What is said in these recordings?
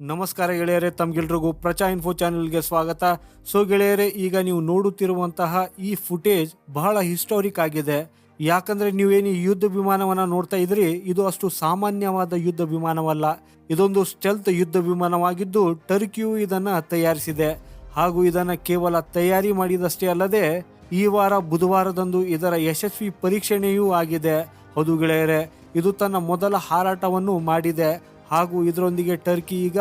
ನಮಸ್ಕಾರ ಗೆಳೆಯರೆ, ತಮ್ಗೆಲ್ರಿಗೂ ಪ್ರಚಾ ಇನ್ಫೋ ಚಾನೆಲ್ಗೆ ಸ್ವಾಗತ. ಸೊ ಗೆಳೆಯರೆ, ಈಗ ನೀವು ನೋಡುತ್ತಿರುವಂತಹ ಈ ಫುಟೇಜ್ ಬಹಳ ಹಿಸ್ಟೋರಿಕ್ ಆಗಿದೆ. ಯಾಕಂದ್ರೆ ನೀವೇನು ಯುದ್ಧ ವಿಮಾನವನ್ನ ನೋಡ್ತಾ ಇದ್ರಿ? ಇದು ಅಷ್ಟು ಸಾಮಾನ್ಯವಾದ ಯುದ್ಧ ವಿಮಾನವಲ್ಲ. ಇದೊಂದು ಸ್ಟೆಲ್ತ್ ಯುದ್ಧ ವಿಮಾನವಾಗಿದ್ದು ಟರ್ಕಿಯು ಇದನ್ನ ತಯಾರಿಸಿದೆ. ಹಾಗೂ ಇದನ್ನ ಕೇವಲ ತಯಾರಿ ಮಾಡಿದಷ್ಟೇ ಅಲ್ಲದೆ, ಈ ವಾರ ಬುಧವಾರದಂದು ಇದರ ಯಶಸ್ವಿ ಪರೀಕ್ಷಣೆಯೂ ಆಗಿದೆ. ಹೌದು ಗೆಳೆಯರೆ, ಇದು ತನ್ನ ಮೊದಲ ಹಾರಾಟವನ್ನು ಮಾಡಿದೆ. ಹಾಗೂ ಇದರೊಂದಿಗೆ ಟರ್ಕಿ ಈಗ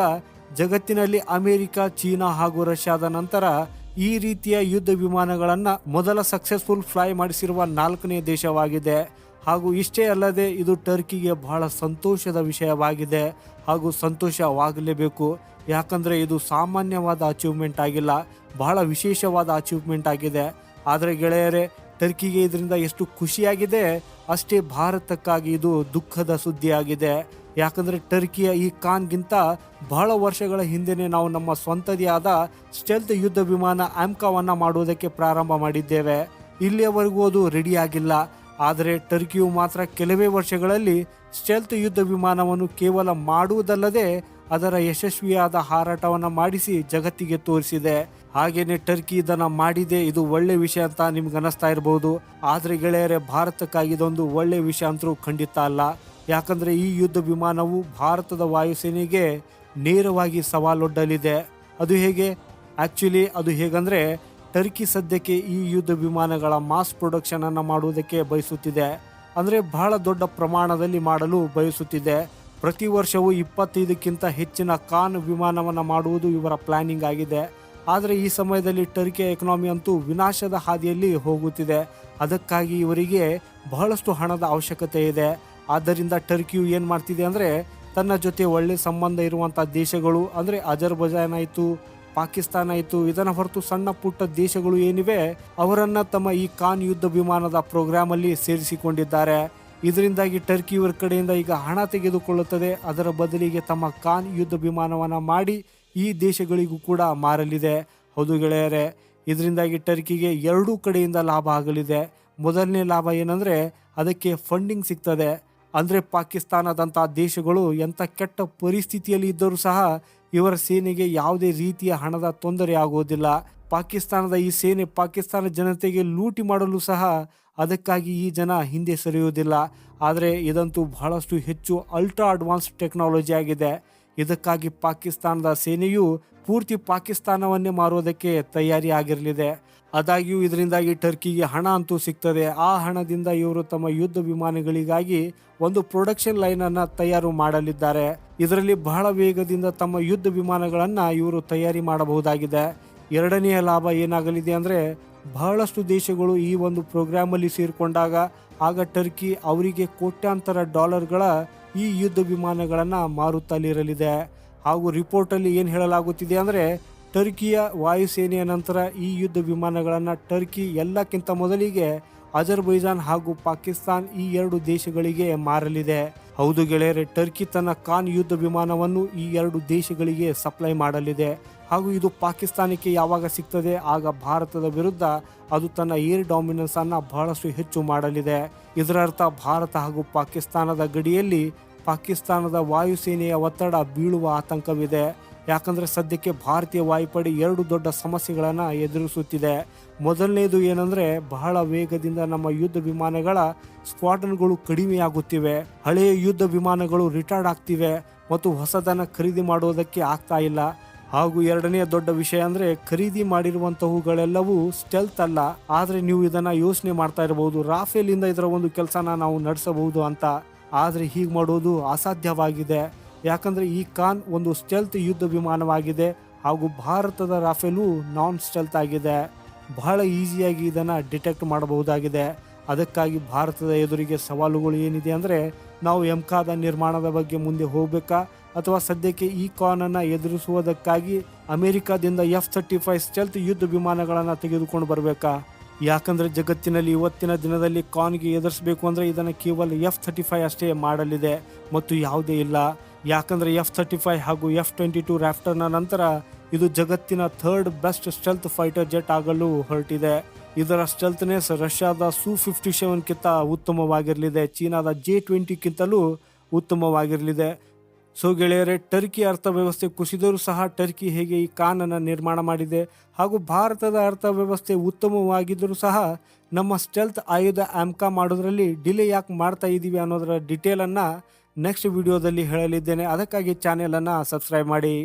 ಜಗತ್ತಿನಲ್ಲಿ ಅಮೆರಿಕ, ಚೀನಾ ಹಾಗೂ ರಷ್ಯಾದ ನಂತರ ಈ ರೀತಿಯ ಯುದ್ಧ ವಿಮಾನಗಳನ್ನು ಮೊದಲ ಸಕ್ಸಸ್ಫುಲ್ ಫ್ಲೈ ಮಾಡಿಸಿರುವ ನಾಲ್ಕನೇ ದೇಶವಾಗಿದೆ. ಹಾಗೂ ಇಷ್ಟೇ ಅಲ್ಲದೆ ಇದು ಟರ್ಕಿಗೆ ಬಹಳ ಸಂತೋಷದ ವಿಷಯವಾಗಿದೆ ಹಾಗೂ ಸಂತೋಷವಾಗಲೇಬೇಕು. ಯಾಕಂದ್ರೆ ಇದು ಸಾಮಾನ್ಯವಾದ ಅಚೀವ್ಮೆಂಟ್ ಆಗಿಲ್ಲ, ಬಹಳ ವಿಶೇಷವಾದ ಅಚೀವ್ಮೆಂಟ್ ಆಗಿದೆ. ಆದರೆ ಗೆಳೆಯರೇ ಟರ್ಕಿಗೆ ಇದರಿಂದ ಎಷ್ಟು ಖುಷಿಯಾಗಿದೆ, ಅಷ್ಟೇ ಭಾರತಕ್ಕಾಗಿ ಇದು ದುಃಖದ ಸುದ್ದಿಯಾಗಿದೆ. ಯಾಕಂದ್ರೆ ಟರ್ಕಿಯ ಈ ಕಾನ್ಗಿಂತ ಬಹಳ ವರ್ಷಗಳ ಹಿಂದೆನೆ ನಾವು ನಮ್ಮ ಸ್ವಂತದೇ ಆದ ಸ್ಟೆಲ್ತ್ ಯುದ್ಧ ವಿಮಾನ ಆಮ್ಕಾವನ್ನು ಮಾಡುವುದಕ್ಕೆ ಪ್ರಾರಂಭ ಮಾಡಿದ್ದೇವೆ. ಇಲ್ಲಿಯವರೆಗೂ ಅದು ರೆಡಿ ಆಗಿಲ್ಲ. ಆದರೆ ಟರ್ಕಿಯು ಮಾತ್ರ ಕೆಲವೇ ವರ್ಷಗಳಲ್ಲಿ ಸ್ಟೆಲ್ತ್ ಯುದ್ಧ ವಿಮಾನವನ್ನು ಕೇವಲ ಮಾಡುವುದಲ್ಲದೆ ಅದರ ಯಶಸ್ವಿಯಾದ ಹಾರಾಟವನ್ನು ಮಾಡಿಸಿ ಜಗತ್ತಿಗೆ ತೋರಿಸಿದೆ. ಹಾಗೇನೆ ಟರ್ಕಿ ಇದನ್ನು ಮಾಡಿದೆ, ಇದು ಒಳ್ಳೆ ವಿಷಯ ಅಂತ ನಿಮ್ಗೆ ಅನಿಸ್ತಾ ಇರಬಹುದು ಆದರೆ ಗೆಳೆಯರೆ, ಭಾರತಕ್ಕಾಗಿ ಇದೊಂದು ಒಳ್ಳೆ ವಿಷಯ ಅಂತೂ ಖಂಡಿತ ಅಲ್ಲ. ಯಾಕಂದ್ರೆ ಈ ಯುದ್ಧ ವಿಮಾನವು ಭಾರತದ ವಾಯುಸೇನೆಗೆ ನೇರವಾಗಿ ಸವಾಲೊಡ್ಡಲಿದೆ. ಅದು ಹೇಗೆ? ಆಕ್ಚುಲಿ ಅದು ಹೇಗಂದ್ರೆ, ಟರ್ಕಿ ಸದ್ಯಕ್ಕೆ ಈ ಯುದ್ಧ ವಿಮಾನಗಳ ಮಾಸ್ ಪ್ರೊಡಕ್ಷನ್ ಅನ್ನ ಮಾಡುವುದಕ್ಕೆ ಬಯಸುತ್ತಿದೆ. ಅಂದ್ರೆ ಬಹಳ ದೊಡ್ಡ ಪ್ರಮಾಣದಲ್ಲಿ ಮಾಡಲು ಬಯಸುತ್ತಿದೆ. ಪ್ರತಿ ವರ್ಷವೂ ಇಪ್ಪತ್ತೈದಕ್ಕಿಂತ ಹೆಚ್ಚಿನ ಕಾನ್ ವಿಮಾನವನ್ನು ಮಾಡುವುದು ಇವರ ಪ್ಲಾನಿಂಗ್ ಆಗಿದೆ. ಆದರೆ ಈ ಸಮಯದಲ್ಲಿ ಟರ್ಕಿಯ ಎಕನಾಮಿ ಅಂತೂ ವಿನಾಶದ ಹಾದಿಯಲ್ಲಿ ಹೋಗುತ್ತಿದೆ. ಅದಕ್ಕಾಗಿ ಇವರಿಗೆ ಬಹಳಷ್ಟು ಹಣದ ಅವಶ್ಯಕತೆ ಇದೆ. ಆದ್ದರಿಂದ ಟರ್ಕಿಯು ಏನು ಮಾಡ್ತಿದೆ ಅಂದರೆ ತನ್ನ ಜೊತೆ ಒಳ್ಳೆ ಸಂಬಂಧ ಇರುವಂಥ ದೇಶಗಳು, ಅಂದರೆ ಅಜರ್ಬಜಾನ್ ಆಯಿತು, ಪಾಕಿಸ್ತಾನ ಆಯಿತು, ಇದನ್ನು ಹೊರತು ಸಣ್ಣ ಪುಟ್ಟ ದೇಶಗಳು ಏನಿವೆ, ಅವರನ್ನ ತಮ್ಮ ಈ ಕಾನ್ ಯುದ್ಧ ವಿಮಾನದ ಪ್ರೋಗ್ರಾಮ್ ಅಲ್ಲಿ ಸೇರಿಸಿಕೊಂಡಿದ್ದಾರೆ. ಇದರಿಂದಾಗಿ ಟರ್ಕಿ ಇವರ ಕಡೆಯಿಂದ ಈಗ ಹಣ ತೆಗೆದುಕೊಳ್ಳುತ್ತದೆ. ಅದರ ಬದಲಿಗೆ ತಮ್ಮ ಕಾನ್ ಯುದ್ಧ ವಿಮಾನವನ್ನು ಮಾಡಿ ಈ ದೇಶಗಳಿಗೂ ಕೂಡ ಮಾರಲಿದೆ. ಹೌದು ಗೆಳೆಯರೆ, ಇದರಿಂದಾಗಿ ಟರ್ಕಿಗೆ ಎರಡೂ ಕಡೆಯಿಂದ ಲಾಭ ಆಗಲಿದೆ. ಮೊದಲನೇ ಲಾಭ ಏನಂದರೆ, ಅದಕ್ಕೆ ಫಂಡಿಂಗ್ ಸಿಗ್ತದೆ. ಅಂದರೆ ಪಾಕಿಸ್ತಾನದಂಥ ದೇಶಗಳು ಎಂಥ ಕೆಟ್ಟ ಪರಿಸ್ಥಿತಿಯಲ್ಲಿ ಇದ್ದರೂ ಸಹ ಇವರ ಸೇನೆಗೆ ಯಾವುದೇ ರೀತಿಯ ಹಣದ ತೊಂದರೆ ಆಗುವುದಿಲ್ಲ. ಪಾಕಿಸ್ತಾನದ ಈ ಸೇನೆ ಪಾಕಿಸ್ತಾನ ಜನತೆಗೆ ಲೂಟಿ ಮಾಡಲು ಸಹ ಅದಕ್ಕಾಗಿ ಈ ಜನ ಹಿಂದೆ ಸರಿಯುವುದಿಲ್ಲ. ಆದರೆ ಇದಂತೂ ಬಹಳಷ್ಟು ಹೆಚ್ಚು ಅಲ್ಟ್ರಾ ಅಡ್ವಾನ್ಸ್ಡ್ ಟೆಕ್ನಾಲಜಿ ಆಗಿದೆ. ಇದಕ್ಕಾಗಿ ಪಾಕಿಸ್ತಾನದ ಸೇನೆಯು ಪೂರ್ತಿ ಪಾಕಿಸ್ತಾನವನ್ನೇ ಮಾರುವುದಕ್ಕೆ ತಯಾರಿ ಆಗಿರಲಿದೆ ಆದಾಗ್ಯೂ ಇದರಿಂದಾಗಿ ಟರ್ಕಿಗೆ ಹಣ ಅಂತೂ ಸಿಗ್ತದೆ. ಆ ಹಣದಿಂದ ಇವರು ತಮ್ಮ ಯುದ್ಧ ವಿಮಾನಗಳಿಗಾಗಿ ಒಂದು ಪ್ರೊಡಕ್ಷನ್ ಲೈನ್ ಅನ್ನ ತಯಾರು ಮಾಡಲಿದ್ದಾರೆ. ಇದರಲ್ಲಿ ಬಹಳ ವೇಗದಿಂದ ತಮ್ಮ ಯುದ್ಧ ವಿಮಾನಗಳನ್ನ ಇವರು ತಯಾರಿ ಮಾಡಬಹುದಾಗಿದೆ. ಎರಡನೆಯ ಲಾಭ ಏನಾಗಲಿದೆ ಅಂದ್ರೆ, ಬಹಳಷ್ಟು ದೇಶಗಳು ಈ ಒಂದು ಪ್ರೋಗ್ರಾಮ್ ಅಲ್ಲಿ ಸೇರಿಕೊಂಡಾಗ, ಆಗ ಟರ್ಕಿ ಅವರಿಗೆ ಕೋಟ್ಯಾಂತರ ಡಾಲರ್ಗಳ ಈ ಯುದ್ಧ ವಿಮಾನಗಳನ್ನು ಮಾರುತ್ತಲಿರಲಿದೆ. ಹಾಗೂ ರಿಪೋರ್ಟಲ್ಲಿ ಏನು ಹೇಳಲಾಗುತ್ತಿದೆ ಅಂದರೆ, ಟರ್ಕಿಯ ವಾಯುಸೇನೆಯ ನಂತರ ಈ ಯುದ್ಧ ವಿಮಾನಗಳನ್ನು ಟರ್ಕಿ ಎಲ್ಲಕ್ಕಿಂತ ಮೊದಲಿಗೆ ಅಜರ್ಬೈಜಾನ್ ಹಾಗೂ ಪಾಕಿಸ್ತಾನ್ ಈ ಎರಡು ದೇಶಗಳಿಗೆ ಮಾರಲಿದೆ. ಹೌದು ಗೆಳೆಯರೆ, ಟರ್ಕಿ ತನ್ನ ಖಾನ್ ಯುದ್ಧ ವಿಮಾನವನ್ನು ಈ ಎರಡು ದೇಶಗಳಿಗೆ ಸಪ್ಲೈ ಮಾಡಲಿದೆ. ಹಾಗೂ ಇದು ಪಾಕಿಸ್ತಾನಕ್ಕೆ ಯಾವಾಗ ಸಿಗ್ತದೆ, ಆಗ ಭಾರತದ ವಿರುದ್ಧ ಅದು ತನ್ನ ಏರ್ ಡಾಮಿನೆನ್ಸ್ ಅನ್ನು ಬಹಳಷ್ಟು ಹೆಚ್ಚು ಮಾಡಲಿದೆ. ಇದರರ್ಥ, ಭಾರತ ಹಾಗೂ ಪಾಕಿಸ್ತಾನದ ಗಡಿಯಲ್ಲಿ ಪಾಕಿಸ್ತಾನದ ವಾಯುಸೇನೆಯ ಒತ್ತಡ ಬೀಳುವ ಆತಂಕವಿದೆ. ಯಾಕಂದ್ರೆ ಸದ್ಯಕ್ಕೆ ಭಾರತೀಯ ವಾಯುಪಡೆ ಎರಡು ದೊಡ್ಡ ಸಮಸ್ಯೆಗಳನ್ನು ಎದುರಿಸುತ್ತಿದೆ. ಮೊದಲನೇದು ಏನಂದ್ರೆ, ಬಹಳ ವೇಗದಿಂದ ನಮ್ಮ ಯುದ್ಧ ವಿಮಾನಗಳ ಸ್ಕ್ವಾಡನ್ಗಳು ಕಡಿಮೆಯಾಗುತ್ತಿವೆ. ಹಳೆಯ ಯುದ್ಧ ವಿಮಾನಗಳು ರಿಟೈರ್ಡ್ ಆಗ್ತಿವೆ ಮತ್ತು ಹೊಸದನ್ನ ಖರೀದಿ ಮಾಡುವುದಕ್ಕೆ ಆಗ್ತಾ ಇಲ್ಲ. ಹಾಗೂ ಎರಡನೇ ದೊಡ್ಡ ವಿಷಯ ಅಂದ್ರೆ ಖರೀದಿ ಮಾಡಿರುವಂತಹವುಗಳೆಲ್ಲವೂ ಸ್ಟೆಲ್ತ್ ಅಲ್ಲ. ಆದ್ರೆ ನೀವು ಇದನ್ನ ಯೋಚನೆ ಮಾಡ್ತಾ ಇರಬಹುದು ರಾಫೇಲ್ ಇಂದ ಇದರ ಒಂದು ಕೆಲಸನ ನಾವು ನಡೆಸಬಹುದು ಅಂತ. ಆದ್ರೆ ಹೀಗೆ ಮಾಡೋದು ಅಸಾಧ್ಯವಾಗಿದೆ. ಯಾಕಂದ್ರೆ ಈ ಕಾನ್ ಒಂದು ಸ್ಟೆಲ್ತ್ ಯುದ್ಧ ವಿಮಾನವಾಗಿದೆ ಹಾಗೂ ಭಾರತದ ರಾಫೇಲು ನಾನ್ ಸ್ಟೆಲ್ತ್ ಆಗಿದೆ. ಬಹಳ ಈಸಿಯಾಗಿ ಇದನ್ನ ಡಿಟೆಕ್ಟ್ ಮಾಡಬಹುದಾಗಿದೆ. ಅದಕ್ಕಾಗಿ ಭಾರತದ ಎದುರಿಗೆ ಸವಾಲುಗಳು ಏನಿದೆ ಅಂದ್ರೆ ನಾವು ಎಂಕಾದ ನಿರ್ಮಾಣದ ಬಗ್ಗೆ ಮುಂದೆ ಹೋಗಬೇಕಾ? ಅಥವಾ ಸದ್ಯಕ್ಕೆ ಈ ಕಾನನ್ನು ಎದುರಿಸುವುದಕ್ಕಾಗಿ ಅಮೆರಿಕಾದಿಂದ ಎಫ್ ಥರ್ಟಿ ಫೈವ್ ಸ್ಟೆಲ್ತ್ ಯುದ್ಧ ವಿಮಾನಗಳನ್ನು ತೆಗೆದುಕೊಂಡು ಬರಬೇಕಾ? ಯಾಕಂದ್ರೆ ಜಗತ್ತಿನಲ್ಲಿ ಇವತ್ತಿನ ದಿನದಲ್ಲಿ ಕಾನ್ಗೆ ಎದುರಿಸಬೇಕು ಅಂದ್ರೆ ಇದನ್ನ ಕೇವಲ ಎಫ್ ಥರ್ಟಿ ಫೈವ್ ಅಷ್ಟೇ ಮಾಡಲಿದೆ. ಮತ್ತು ಯಾವುದೇ ಇಲ್ಲ. ಯಾಕಂದ್ರೆ ಎಫ್ ಥರ್ಟಿ ಫೈವ್ ಹಾಗೂ ಎಫ್ ಟ್ವೆಂಟಿ ಟು ರ್ಯಾಫ್ಟರ್ನ ನಂತರ ಇದು ಜಗತ್ತಿನ third best stealth fighter jet ಆಗಲು ಹೊರಟಿದೆ. ಇದರ ಸ್ಟೆಲ್ತ್ನೆಸ್ ರಷ್ಯಾದ ಸು ಫಿಫ್ಟಿ ಸೆವೆನ್ಗಿಂತ ಉತ್ತಮವಾಗಿರಲಿದೆ. ಚೀನಾದ ಜೆ ಟ್ವೆಂಟಿಗಿಂತಲೂ ಉತ್ತಮವಾಗಿರಲಿದೆ. ಸೊ ಗೆಳೆಯರೆ, ಟರ್ಕಿ ಅರ್ಥವ್ಯವಸ್ಥೆ ಕುಸಿದರೂ ಸಹ ಟರ್ಕಿ ಹೇಗೆ ಈ ಕಾನನ್ನು ನಿರ್ಮಾಣ ಮಾಡಿದೆ ಹಾಗೂ ಭಾರತದ ಅರ್ಥವ್ಯವಸ್ಥೆ ಉತ್ತಮವಾಗಿದ್ದರೂ ಸಹ ನಮ್ಮ ಸ್ಟೆಲ್ತ್ ಆಯುಧ ಆಮ್ಕಾ ಮಾಡೋದ್ರಲ್ಲಿ ಡಿಲೇ ಯಾಕೆ ಮಾಡ್ತಾ ಇದ್ದೀವಿ ಅನ್ನೋದರ ಡಿಟೇಲನ್ನು ನೆಕ್ಸ್ಟ್ ವಿಡಿಯೋದಲ್ಲಿ ಹೇಳಲಿದ್ದೇನೆ. ಅದಕ್ಕಾಗಿ ಚಾನೆಲನ್ನು ಸಬ್ಸ್ಕ್ರೈಬ್ ಮಾಡಿ.